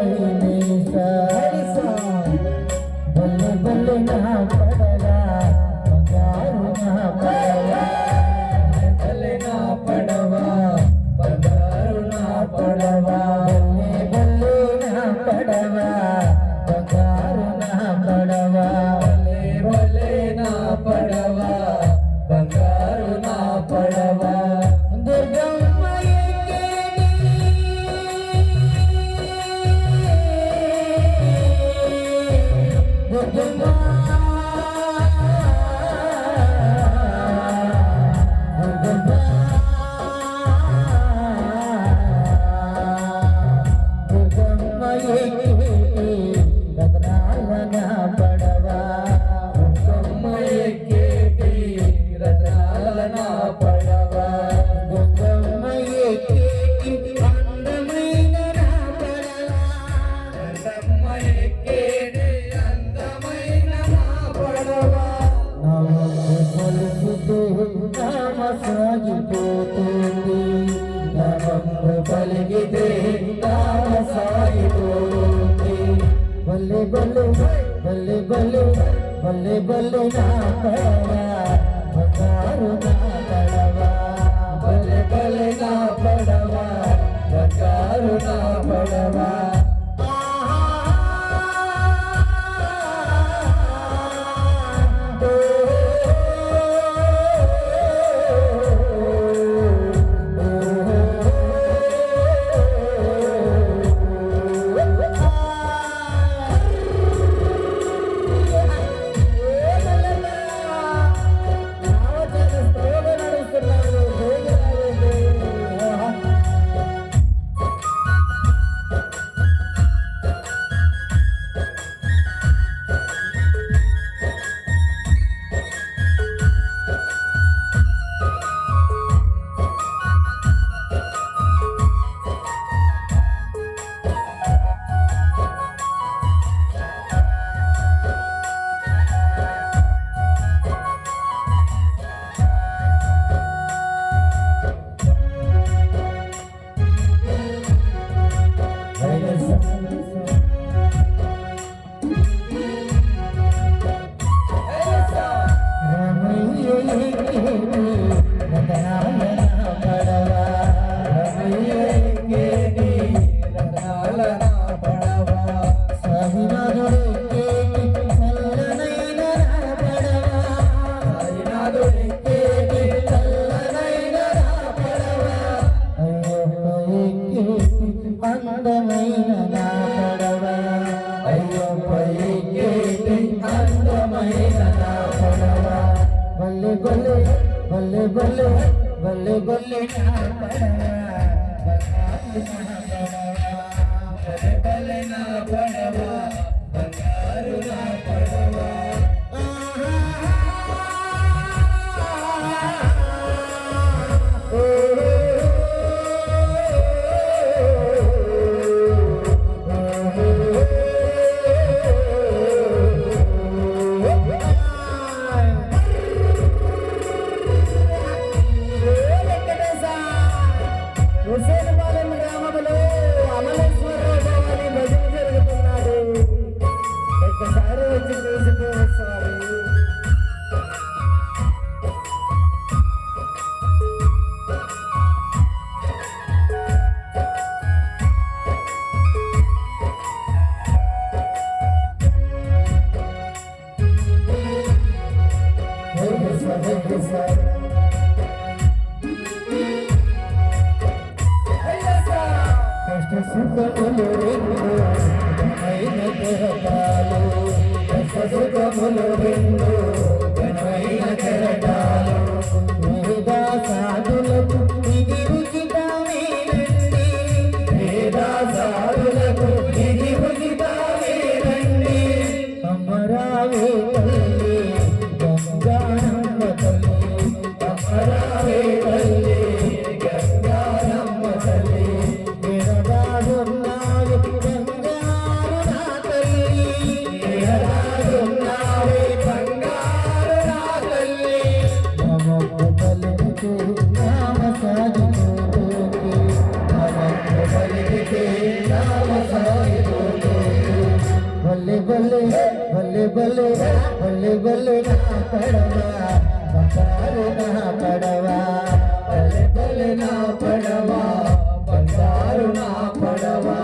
బల్లె సాగిపోతుంది. నవంబు పలిగితే నామ సాగిపోతుంది. బల్లె బల్లు బల్లె బల్లు బల్లె బల్లు నా పడవా బంగారు నా పడవా బల్లె బల్లె నా పడవా బంగారు నా పడవా. బల్లె బల్లె బల్లె బల్లె బల్లె బల్లె బల్లె నా పడవా. హుసేన్ పాలెం గ్రామంలో అమలు సుఖములు రెండు అయిన దేహతాలు సుఖములు ಬಲ್ಲೆ ಬಲ್ಲೆ ಬಲ್ಲೆ ಬಲ್ಲೆ ನಾ ಪಡವಾ, ಬಂಗಾರು ನಾ ಪಡವಾ ಬಲ್ಲೆ ಬಲ್ಲೆ ನಾ ಪಡವಾ, ಬಂಗಾರು ನಾ ಪಡವಾ.